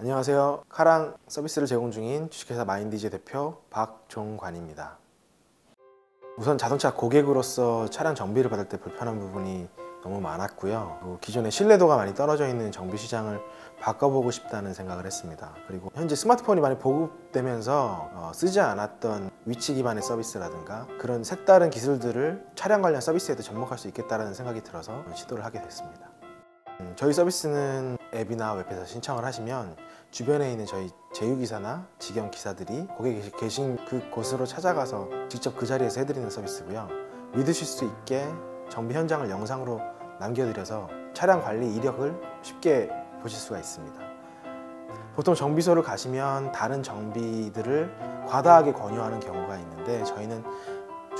안녕하세요. 카랑 서비스를 제공 중인 주식회사 마인디제 대표 박종관입니다. 우선 자동차 고객으로서 차량 정비를 받을 때 불편한 부분이 너무 많았고요. 기존의 신뢰도가 많이 떨어져 있는 정비 시장을 바꿔보고 싶다는 생각을 했습니다. 그리고 현재 스마트폰이 많이 보급되면서 어, 쓰지 않았던 위치 기반의 서비스라든가 그런 색다른 기술들을 차량 관련 서비스에도 접목할 수 있겠다는 생각이 들어서 시도를 하게 됐습니다. 음, 저희 서비스는 앱이나 웹에서 신청을 하시면 주변에 있는 저희 제휴기사나 직영 기사들이 고객이 계신 그곳으로 찾아가서 직접 그 자리에서 해드리는 서비스고요. 믿으실 수 있게 정비 현장을 영상으로 남겨드려서 차량 관리 이력을 쉽게 보실 수가 있습니다. 보통 정비소를 가시면 다른 정비들을 과다하게 권유하는 경우가 있는데 저희는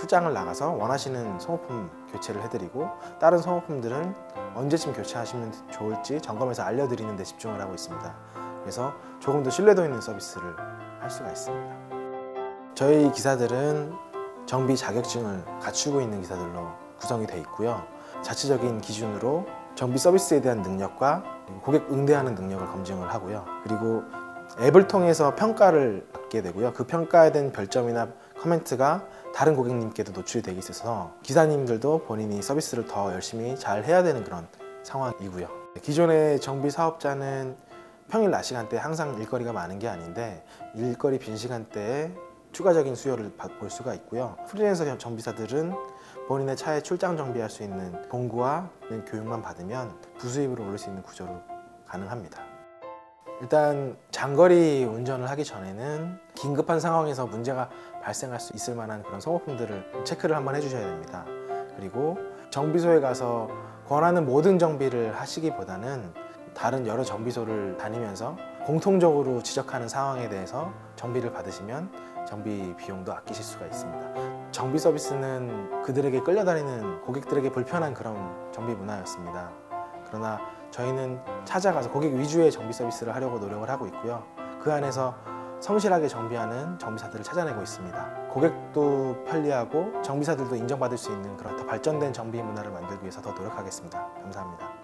출장을 나가서 원하시는 소모품 교체를 해드리고 다른 소모품들은 언제쯤 교체하시면 좋을지 점검해서 알려드리는 데 집중을 하고 있습니다. 그래서 조금 더 신뢰도 있는 서비스를 할 수가 있습니다. 저희 기사들은 정비 자격증을 갖추고 있는 기사들로 구성이 되어 있고요. 자체적인 기준으로 정비 서비스에 대한 능력과 고객 응대하는 능력을 검증을 하고요. 그리고 앱을 통해서 평가를 받게 되고요. 그 평가에 대한 별점이나 커멘트가 다른 고객님께도 노출이 되기 있어서 기사님들도 본인이 서비스를 더 열심히 잘 해야 되는 그런 상황이고요. 기존의 정비 사업자는 평일 낮 시간대에 항상 일거리가 많은 게 아닌데 일거리 빈 시간대에 추가적인 수요를 볼 수가 있고요. 프리랜서 정비사들은 본인의 차에 출장 정비할 수 있는 공구와 교육만 받으면 부수입으로 올릴 수 있는 구조로 가능합니다. 일단 장거리 운전을 하기 전에는 긴급한 상황에서 문제가 발생할 수 있을 만한 그런 소모품들을 체크를 한번 해주셔야 됩니다. 그리고 정비소에 가서 권하는 모든 정비를 하시기보다는 다른 여러 정비소를 다니면서 공통적으로 지적하는 상황에 대해서 정비를 받으시면 정비 비용도 아끼실 수가 있습니다. 정비 서비스는 그들에게 끌려다니는 고객들에게 불편한 그런 정비 문화였습니다. 그러나 저희는 찾아가서 고객 위주의 정비 서비스를 하려고 노력을 하고 있고요. 그 안에서 성실하게 정비하는 정비사들을 찾아내고 있습니다. 고객도 편리하고 정비사들도 인정받을 수 있는 그런 더 발전된 정비 문화를 만들기 위해서 더 노력하겠습니다. 감사합니다.